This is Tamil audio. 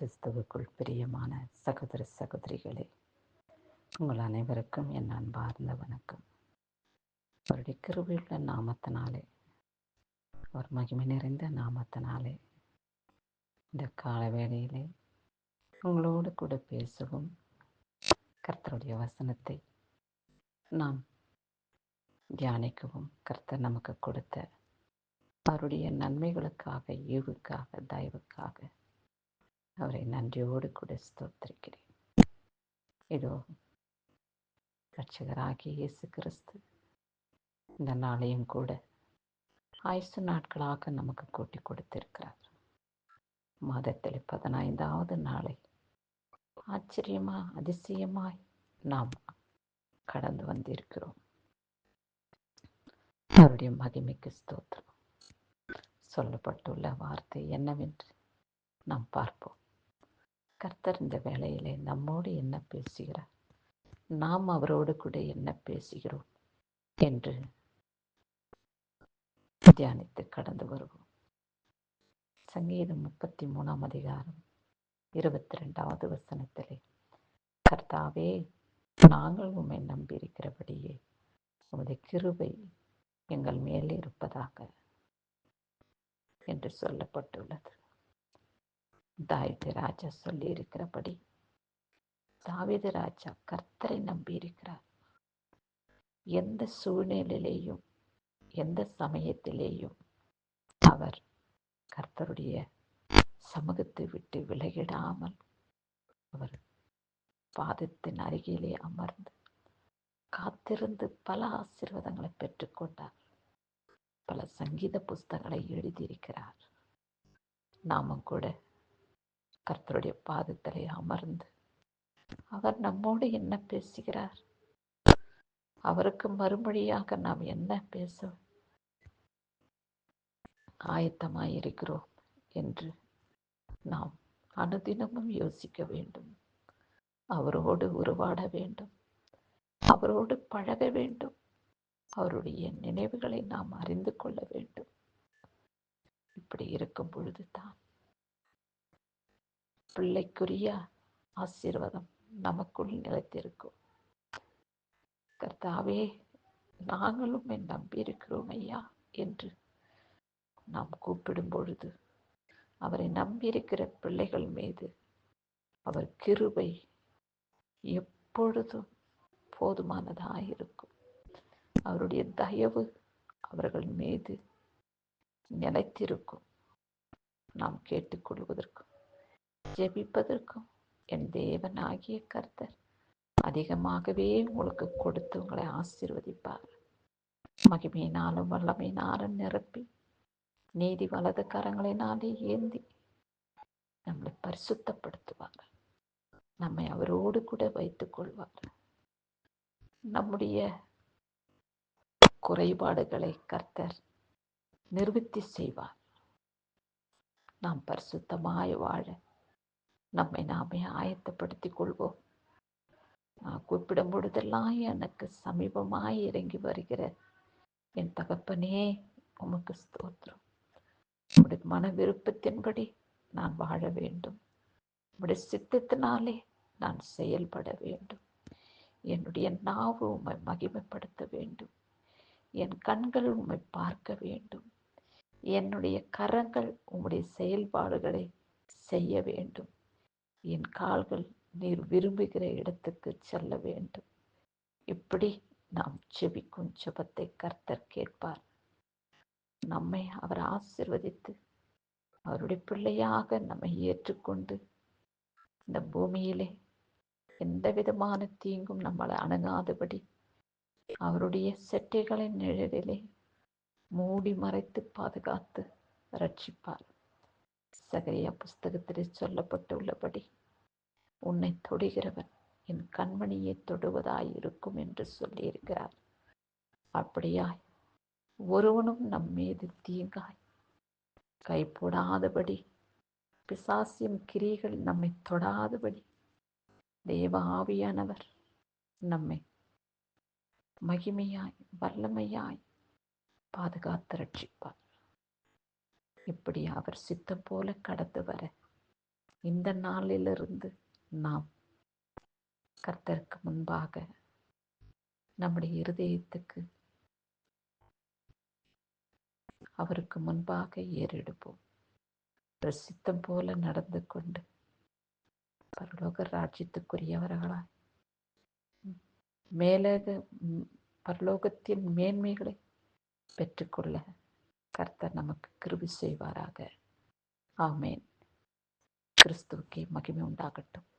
கிறிஸ்துவுக்குள் பிரியமான சகோதர சகோதரிகளே உங்கள் அனைவருக்கும் என் அன்பார்ந்த வணக்கம். அவருடைய கிருபையுள்ள நாமத்தினாலே அவர் மகிமை நிறைந்த நாமத்தினாலே இந்த கால வேளையிலே உங்களோடு கூட பேசவும். கர்த்தருடைய வசனத்தை நாம் தியானிக்கவும். கர்த்தர் நமக்கு கொடுத்த அவருடைய நன்மைகளுக்காக ஈவுக்காக தயவுக்காக அவரை நன்றியோடு கூட ஸ்தோத்திருக்கிறேன். இதோ ரட்சகராகிய இயேசு கிறிஸ்து இந்த நாளையும் கூட ஆயுசு நாட்களாக நமக்கு கூட்டி கொடுத்திருக்கிறார். மாதத்தில் பதினைந்தாவது நாளை ஆச்சரியமா அதிசயமாய் நாம் கடந்து வந்திருக்கிறோம். அவருடைய மகிமைக்கு ஸ்தோத்திரம். சொல்லப்பட்டுள்ள வார்த்தை என்னவென்று நாம் பார்ப்போம். கர்த்தர் இந்த வேலையிலே நம்மோடு என்ன பேசுகிறார்? நாம் அவரோடு கூட என்ன பேசுகிறோம்? என்று தியானித்து கடந்து வருவோம். சங்கீதம் முப்பத்தி மூணாம் அதிகாரம் இருபத்தி ரெண்டாவது வசனத்திலே கர்த்தாவே நாங்கள் உம்மை நம்பியிருக்கிறபடியே உமது கிருபை எங்கள் மேல் இருப்பதாக என்று சொல்லப்பட்டுள்ளது. தாவிது ராஜா சொல்லி இருக்கிறபடி தாவிது ராஜா கர்த்தரை நம்பி இருக்கிறார் எந்த சூழ்நிலையிலேயும் எந்த சமயத்திலேயும் அவர் கர்த்தருடைய சமூகத்தை விட்டு விலகிடாமல் அவர் பாதத்தின் அருகிலே அமர்ந்து காத்திருந்து பல ஆசீர்வாதங்களை பெற்றுக்கொண்டார். பல சங்கீத புஸ்தகங்களை எழுதியிருக்கிறார். நாமும் கூட கர்த்தருடைய பாதத்திலே அமர்ந்து அவர் நம்மோடு என்ன பேசுகிறார்? அவருக்கு மறுமொழியாக நாம் என்ன பேச ஆயத்தமாயிருக்கிறோம் என்று நாம் அனுதினமும் யோசிக்க வேண்டும். அவரோடு உருவாட வேண்டும். அவரோடு பழக வேண்டும். அவருடைய நினைவுகளை நாம் அறிந்து கொள்ள வேண்டும். இப்படி இருக்கும் பொழுது தான் பிள்ளைக்குரிய ஆசீர்வாதம் நமக்குள் நிலைத்திருக்கும். கர்த்தாவே நாங்களும் என் நம்பியிருக்கிறோம் ஐயா என்று நாம் கூப்பிடும் பொழுது அவரை நம்பியிருக்கிற பிள்ளைகள் மீது அவர் கிருபை எப்பொழுதும் போதுமானதாயிருக்கும். அவருடைய தயவு அவர்கள் மீது நிலைத்திருக்கும். நாம் கேட்டுக்கொள்வதற்கும் ஜெபிப்பதற்கும் என் தேவன் ஆகிய கர்த்தர் அதிகமாகவே உங்களுக்கு கொடுத்து உங்களை ஆசீர்வதிப்பார். மகிமையினாலும் வல்லமையினாலும் நிரப்பி நீதி வலது கரங்களினாலே ஏந்தி நம்மளை பரிசுத்தப்படுத்துவார். நம்மை அவரோடு கூட வைத்துக் கொள்வார். நம்முடைய குறைபாடுகளை கர்த்தர் நிர்வத்தி செய்வார். நாம் பரிசுத்தமாய் வாழ நம்மை நாமே ஆயத்தப்படுத்திக் கொள்வோம் நான் கூப்பிடும் பொழுதெல்லாம் எனக்கு சமீபமாய் இறங்கி வருகிற என் தகப்பனே உமக்கு ஸ்தோத்திரம். உடைய மன விருப்பத்தின்படி நான் வாழ வேண்டும். உடைய சித்தத்தினாலே நான் செயல்பட வேண்டும். என்னுடைய நாவு உம்மை மகிமைப்படுத்த வேண்டும். என் கண்கள் உம்மை பார்க்க வேண்டும். என்னுடைய கரங்கள் உம்முடைய செயல்பாடுகளை செய்ய வேண்டும். என் கால்கள் நீர் விரும்புகிற இடத்துக்கு செல்ல வேண்டும். இப்படி நாம் செபிக்கும் ஜெபத்தை கர்த்தர் கேட்பார். நம்மை அவர் ஆசிர்வதித்து அவருடைய பிள்ளையாக நம்மை ஏற்றுக்கொண்டு இந்த பூமியிலே எந்த விதமான தீங்கும் நம்மளை அணுகாதபடி அவருடைய செட்டைகளின் நிழலிலே மூடி மறைத்து பாதுகாத்து ரட்சிப்பார். சகரியா புஸ்தகத்தில் சொல்லப்பட்டுள்ளபடி உன்னை தொடுகிறவன் என் கண்மணியை தொடுவதாய் இருக்கும் என்று சொல்லியிருக்கிறார். அப்படியாய் ஒருவனும் நம் மீது தீங்காய். கை போடாதபடி பிசாசியம் கிரிகள் நம்மை தொடாதபடி தேவ ஆவியானவர் நம்மை மகிமையாய் வல்லமையாய் பாதுகாத்து ரட்சிப்பார். இப்படி அவர் சித்தம் போல கடந்து வர. இந்த நாளிலிருந்து நாம் கர்த்தருக்கு முன்பாக நம்முடைய இருதயத்துக்கு அவருக்கு முன்பாக ஏறெடுப்போம் பிரசித்தம் போல நடந்து கொண்டு பரலோக ராஜ்யத்துக்குரியவர்களாய் மேலக பரலோகத்தின் மேன்மைகளை பெற்றுக்கொள்ள கர்த்தர் நமக்கு கிருபி செய்வாராக. ஆமேன். கிறிஸ்துவுக்கே மகிமை உண்டாகட்டும்.